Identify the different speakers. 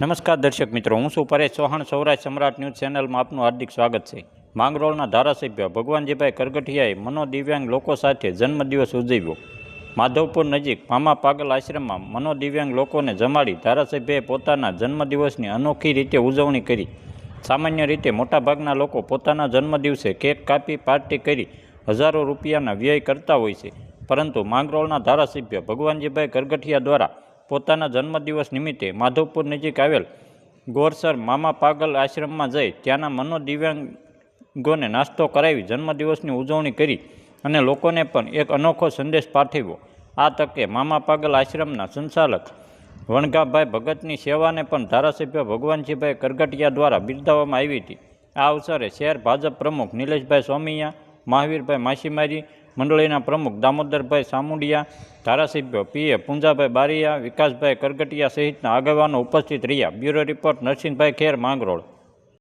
Speaker 1: નમસ્કાર દર્શક મિત્રો, હું છું પરેશ ચૌહાણ, સૌરાષ્ટ્ર સમ્રાટ ન્યૂઝ ચેનલમાં આપનું હાર્દિક સ્વાગત છે. માંગરોળના ધારાસભ્ય ભગવાનજીભાઈ કરગઠિયાએ મનોદિવ્યાંગ લોકો સાથે જન્મદિવસ ઉજવ્યો. માધવપુર નજીક મામા પાગલ આશ્રમમાં મનોદિવ્યાંગ લોકોને જમાડી ધારાસભ્યએ પોતાના જન્મદિવસની અનોખી રીતે ઉજવણી કરી. સામાન્ય રીતે મોટાભાગના લોકો પોતાના જન્મદિવસે કેક કાપી પાર્ટી કરી હજારો રૂપિયાના વ્યય કરતા હોય છે. પરંતુ માંગરોળના ધારાસભ્ય ભગવાનજીભાઈ કરગઠિયા દ્વારા પોતાના જન્મદિવસ નિમિત્તે માધવપુર નજીક આવેલ ગોરસર મામા પાગલ આશ્રમમાં જઈ ત્યાંના મનોદિવ્યાંગોને નાસ્તો કરાવી જન્મદિવસની ઉજવણી કરી અને લોકોને પણ એક અનોખો સંદેશ પાઠવ્યો. આ તકે મામા પાગલ આશ્રમના સંચાલક વણગાભાઈ ભગતની સેવાને પણ ધારાસભ્ય ભગવાનજીભાઈ કરગટિયા દ્વારા બિરદાવવામાં આવી હતી. આ અવસરે શહેર ભાજપ પ્રમુખ નિલેશભાઈ સોમિયા મહાવીરભાઈ માછીમારી મંડળીના પ્રમુખ દામોદરભાઈ સામુડિયા, ધારાસભ્યો પીએ પુંજાભાઈ બારિયા, વિકાસભાઈ કરગટિયા સહિતના આગેવાનો ઉપસ્થિત રહ્યા. Bureau report Narsinhbhai Kher Mangrol.